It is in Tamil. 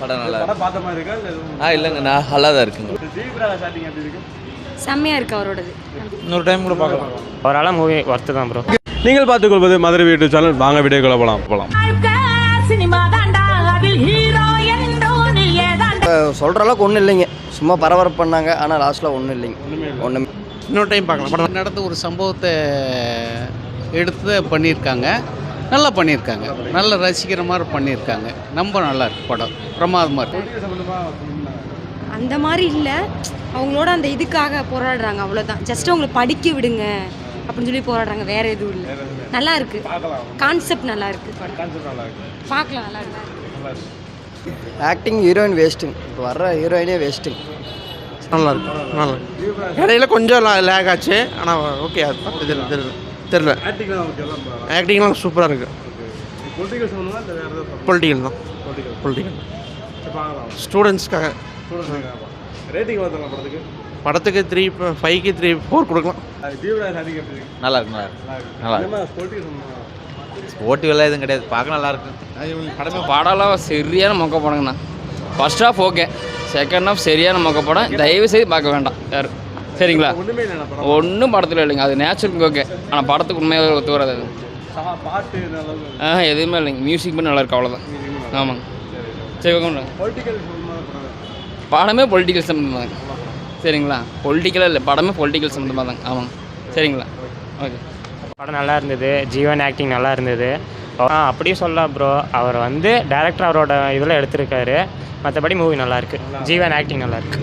படம் நல்லா படம் பார்த்த மாதிரி இருக்கா? ஆ இல்லைங்க நான் நல்லா தான் இருக்குங்க. ஜீவிராஜ் எப்படி இருக்கு? செம்மையாக இருக்குது அவரோடது. இன்னொரு டைம் கூட பார்க்கலாம். அவரால் மூவி ஒர்த்து தான் ப்ரோ நீங்கள் பார்த்துக்கொள்வது மதுரை வீட்டு சேனல் வாங்க வீடியோக்குள்ள போகலாம் போகலாம் சொல்கிற அளவுக்கு ஒன்றும் இல்லைங்க. சும்மா பரபரப்பு பண்ணாங்க. ஆனால் லாஸ்ட்டில் ஒன்றும் இல்லைங்க. ஒன்றும் இன்னொரு டைம் பார்க்கலாம். படம் நடந்த ஒரு சம்பவத்தை எடுத்து பண்ணியிருக்காங்க. நல்லா பண்ணியிருக்காங்க. நல்ல ரசிக்கிற மாதிரி பண்ணியிருக்காங்க. ரொம்ப நல்லா இருக்கு படம். பிரமாதமாக இருக்கு. அந்த மாதிரி இல்லை. அவங்களோட அந்த இதுக்காக போராடுறாங்க அவ்வளோதான் ஜஸ்ட் அவங்களை படிக்க விடுங்க அப்படின்னு சொல்லி போராடுறாங்க. வேற எதுவும் இல்லை. நல்லா இருக்கு. கான்செப்ட் நல்லா இருக்கு. பார்க்கலாம் நல்லா இருக்கு. ஆக்டிங் ஹீரோயின் வேஸ்ட்டுங்க இப்போ வர்ற ஹீரோயினே வேஸ்ட்டுங்க நல்லா இருக்கு. நல்லா இடையில கொஞ்சம் லேக் ஆச்சு. ஆனால் ஓகே அது தெரியல தெரியல தெரியல. ஆக்டிங்லாம் ஓகே எல்லாம் ஆக்டிங்லாம் சூப்பராக இருக்குது பொலிட்டிக்கல் தான். பொலிட்டிக்கல் ஸ்டூடெண்ட்ஸ்க்காக ரேட்டிங் படத்துக்கு? படத்துக்கு த்ரீ ஃபைவ்க்கு த்ரீ ஃபோர் கொடுக்கலாம். ஜீவிராஜ் ஆக்டிங் எப்படி இருக்கு? நல்லா இருக்கு நல்லா இருக்கு. எல்லாம் எதுவும் கிடையாது. பார்க்க நல்லா இருக்கு. படமே படம்லாம் சரியான மொக்க படங்கண்ணா. First half okay second half சரியான மொக்க படம். தயவு செய்து பார்க்க வேண்டாம். யாரும். சரிங்களா? ஒன்றுமே படத்தில் இல்லைங்க. அது நேச்சுரலுக்கு ஓகே ஆனால் படத்துக்கு உண்மையாக ஒத்து வராது அது. ஆ எதுவுமே இல்லைங்க. மியூசிக் மட்டும் நல்லா இருக்கு அவ்வளோதான் ஆமாங்க. சரி ஓகே படம் பொலிட்டிக்கல் சம்மந்தமாக தாங்க சரிங்களா? பொலிட்டிக்கலாக இல்லை படமே பொலிட்டிக்கல் சம்மந்தமாக தாங்க ஆமாங்க. சரிங்களா? ஓகே படம் நல்லா இருந்தது. ஜீவன் ஆக்டிங் நல்லா இருந்தது. ஆ அப்படியே சொல்லலாம் ப்ரோ அவர் வந்து டேரக்டர் அவரோட இதில் எடுத்திருக்காரு. மற்றபடி மூவி நல்லா இருக்கு. ஜீவன் ஆக்டிங் நல்லா இருக்கு.